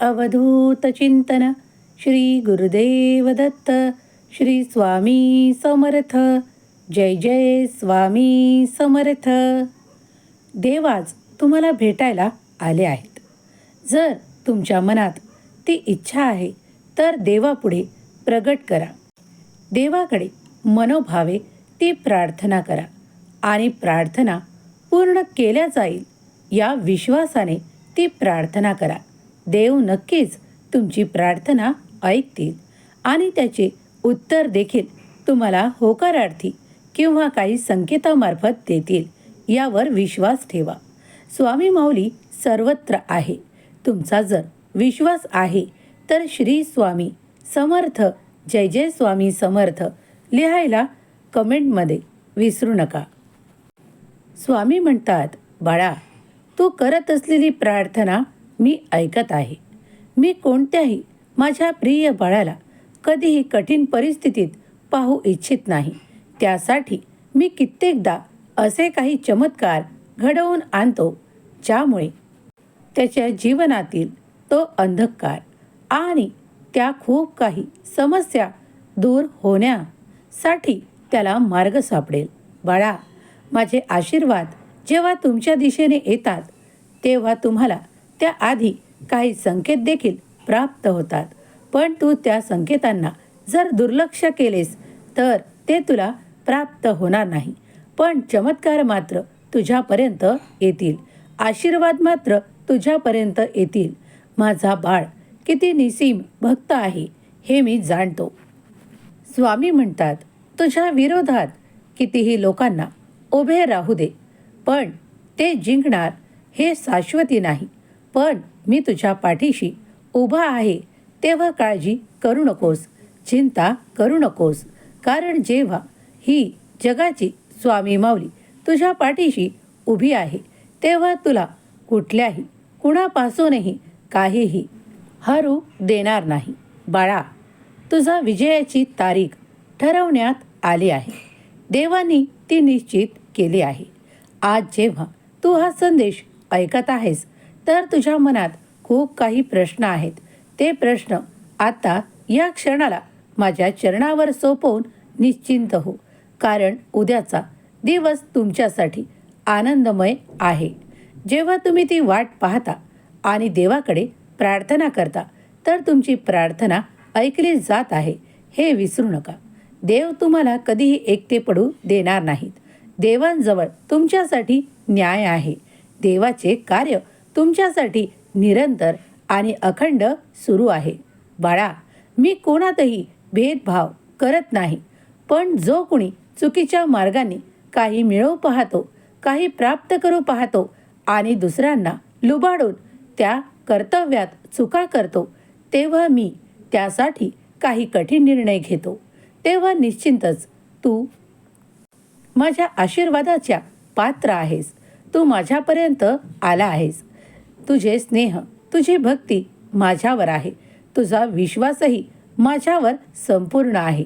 अवधूत चिंतन श्री गुरुदेव दत्त श्री स्वामी समर्थ. जय जय स्वामी समर्थ. देव आज तुम्हाला भेटायला आले आहेत. जर तुमच्या मनात ती इच्छा आहे तर देवापुढे प्रगट करा. देवाकडे मनोभावे ती प्रार्थना करा आणि प्रार्थना पूर्ण केल्या जाईल या विश्वासाने ती प्रार्थना करा. देव नक्कीच तुमची प्रार्थना ऐकतील आणि त्याचे उत्तर देखील तुम्हाला होकारार्थी किंवा काही संकेतामार्फत देतील यावर विश्वास ठेवा. स्वामी माऊली सर्वत्र आहे. तुमचा जर विश्वास आहे तर श्री स्वामी समर्थ जय जय स्वामी समर्थ लिहायला कमेंटमध्ये विसरू नका. स्वामी म्हणतात बाळा तू करत असलेली प्रार्थना मी ऐकत आहे. मी कोणत्याही माझ्या प्रिय बाळाला कधीही कठीण परिस्थितीत पाहू इच्छित नाही. त्यासाठी मी कित्येकदा असे काही चमत्कार घडवून आणतो ज्यामुळे त्याच्या जीवनातील तो अंधकार आणि त्या खूप काही समस्या दूर होण्यासाठी त्याला मार्ग सापडेल. बाळा माझे आशीर्वाद जेव्हा तुमच्या दिशेने येतात तेव्हा तुम्हाला त्याआधी काही संकेत देखील प्राप्त होतात. पण तू त्या संकेतांना जर दुर्लक्ष केलेस तर ते तुला प्राप्त होणार नाही. पण चमत्कार मात्र तुझ्यापर्यंत येतील. आशीर्वाद मात्र तुझ्यापर्यंत येतील. माझा बाळ किती निसीम भक्त आहे हे मी जाणतो. स्वामी म्हणतात तुझ्या विरोधात कितीही लोकांना उभे राहू दे पण ते जिंकणार हे शाश्वती नाही. पण मी तुझ्या पाठीशी उभा आहे तेव्हा काळजी करू नकोस चिंता करू नकोस. कारण जेव्हा ही जगाची स्वामी माऊली तुझ्या पाठीशी उभी आहे तेव्हा तुला कुठल्याही कुणापासूनही काहीही हरू देणार नाही. बाळा तुझा विजयाची तारीख ठरवण्यात आली आहे. देवानी ती निश्चित केली आहे. आज जेव्हा तू हा संदेश ऐकत आहेस तर तुझ्या मनात खूप काही प्रश्न आहेत. ते प्रश्न आता या क्षणाला माझ्या चरणावर सोपवून निश्चिंत हो. कारण उद्याचा दिवस तुमच्यासाठी आनंदमय आहे. जेव्हा तुम्ही ती वाट पाहता आणि देवाकडे प्रार्थना करता तर तुमची प्रार्थना ऐकली जात आहे. हे विसरू नका. देव तुम्हाला कधीही एकटे पडू देणार नाहीत. देवांजवळ तुमच्यासाठी न्याय आहे. देवाचे कार्य तुमच्यासाठी निरंतर आणि अखंड सुरू आहे. बाळा मी कोणातही भेदभाव करत नाही पण जो कुणी चुकीच्या मार्गाने काही मिळवू पाहतो काही प्राप्त करू पाहतो आणि दुसऱ्यांना लुबाडून त्या कर्तव्यात चुका करतो तेव्हा मी त्यासाठी काही कठीण निर्णय घेतो. तेव्हा निश्चिंतच तू माझ्या आशीर्वादाच्या पात्र आहेस. तू माझ्यापर्यंत आला आहेस. तुझे स्नेह तुझी भक्ती माझ्यावर आहे. तुझा विश्वासही माझ्यावर संपूर्ण आहे.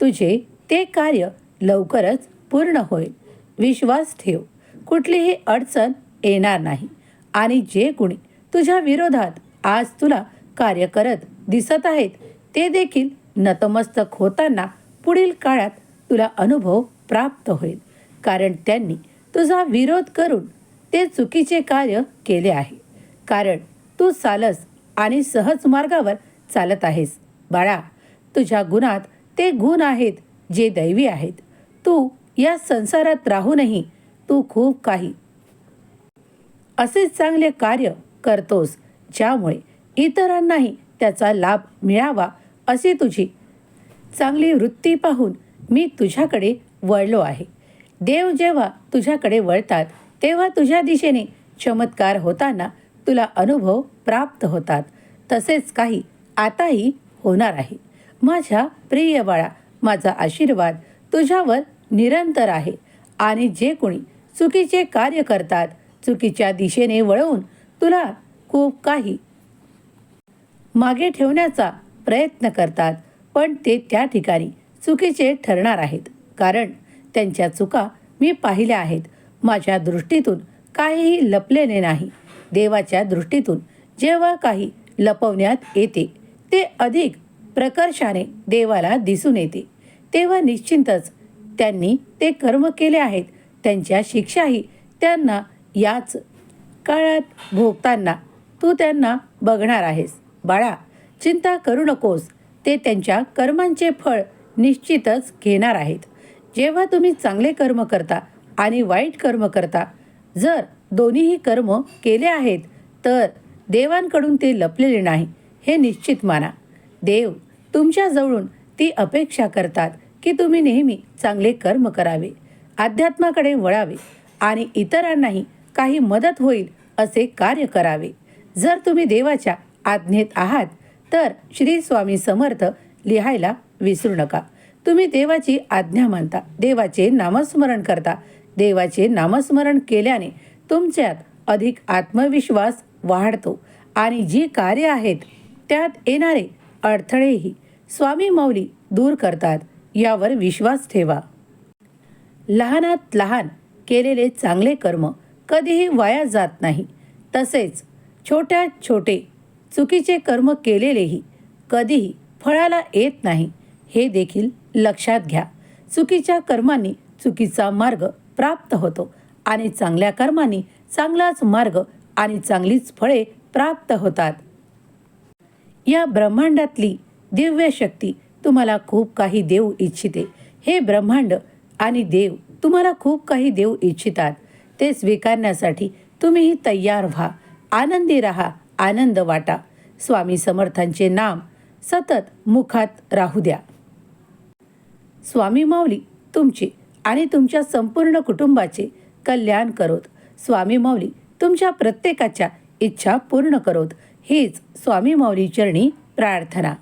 तुझे ते कार्य लवकरच पूर्ण होईल. विश्वास ठेव. कुठलीही अडचण येणार नाही. आणि जे कोणी तुझ्या विरोधात आज तुला कार्य करत दिसत आहेत ते देखील नतमस्तक होताना पुढील काळात तुला अनुभव प्राप्त होईल. कारण त्यांनी तुझा विरोध करून ते चुकीचे कार्य केले आहे. कारण तू चालस आणि सहज मार्गावर चालत आहेस. बाळा तुझ्या गुणात ते गुण आहेत जे दैवी आहेत. तू या संसारात राहूनही तू खूप काही असेच चांगले कार्य करतोस ज्यामुळे इतरांनाही त्याचा लाभ मिळावा अशी तुझी चांगली वृत्ती पाहून मी तुझ्याकडे वळलो आहे. देव जेव्हा तुझ्याकडे वळतात तेव्हा तुझ्या दिशेने चमत्कार होताना तुला अनुभव प्राप्त होतात. तसेच काही आताही होणार आहे. माझ्या प्रिय बाळा माझा आशीर्वाद तुझ्यावर निरंतर आहे. आणि जे कोणी चुकीचे कार्य करतात चुकीच्या दिशेने वळवून तुला खूप काही मागे ठेवण्याचा प्रयत्न करतात पण ते त्या ठिकाणी चुकीचे ठरणार आहेत. कारण त्यांच्या चुका मी पाहिल्या आहेत. माझ्या दृष्टीतून काहीही लपलेले नाही. देवाच्या दृष्टीतून जेव्हा काही लपवण्यात येते ते अधिक प्रकर्षाने देवाला दिसून येते. तेव्हा निश्चिंतच त्यांनी ते कर्म केले आहेत. त्यांच्या शिक्षाही त्यांना याच काळात भोगताना तू त्यांना बघणार आहेस. बाळा चिंता करू नकोस. ते त्यांच्या कर्मांचे फळ निश्चितच घेणार आहेत. जेव्हा तुम्ही चांगले कर्म करता आणि वाईट कर्म करता जर दोन्हीही कर्म केले आहेत तर देवांकडून ते लपलेले नाही हे निश्चित माना. देव तुमच्याजवळून ती अपेक्षा करतात की तुम्ही नेहमी चांगले कर्म करावे अध्यात्माकडे वळावे आणि इतरांनाही काही मदत होईल असे कार्य करावे. जर तुम्ही देवाच्या आज्ञेत आहात तर श्री स्वामी समर्थ लिहायला विसरू नका. तुम्ही देवाची आज्ञा मानता देवाचे नामस्मरण करता. देवाचे नामस्मरण केल्याने तुमच्यात अधिक आत्मविश्वास वाढतो आणि जी कार्य आहेत त्यात येणारे अडथळेही स्वामी मौली दूर करतात यावर विश्वास ठेवा. लहानात लहान केलेले चांगले कर्म कधीही वाया जात नाही. तसेच छोट्यात छोटे चुकीचे कर्म केलेलेही कधीही फळाला येत नाही हे देखील लक्षात घ्या. चुकीच्या कर्मांनी चुकीचा मार्ग प्राप्त होतो. आणि चांगल्या कर्माने चांगलाच मार्ग आणि चांगलीच फळे प्राप्त होतात. या ब्रह्मांडातली दिव्य शक्ती तुम्हाला खूप काही देऊ इच्छिते. हे ब्रह्मांड आणि देव तुम्हाला खूप काही देऊ इच्छितात. ते स्वीकारण्यासाठी तुम्हीही तयार व्हा. आनंदी राहा आनंद वाटा. स्वामी समर्थांचे नाम सतत मुखात राहू द्या. स्वामी माऊली तुमचे आणि तुमच्या संपूर्ण कुटुंबाचे कल्याण करोत. स्वामी माऊली तुमच्या प्रत्येकाच्या इच्छा पूर्ण करोत. हीच स्वामी माऊली चरणी प्रार्थना.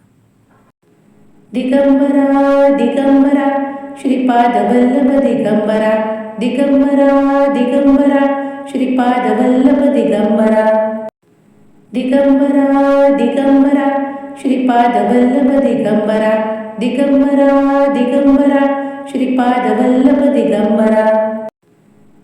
दिगंबरा दिगंबरा श्रीपाद वल्लभ दिगंबरा. दिगंबरा दिगंबरा श्रीपाद वल्लभ दिगंबरा. दिगंबरा दिगंबरा श्रीपाद वल्लभ दिगंबरा. दिगंबरा दिगंबरा श्रीपाद वल्लभ दिगंबरा.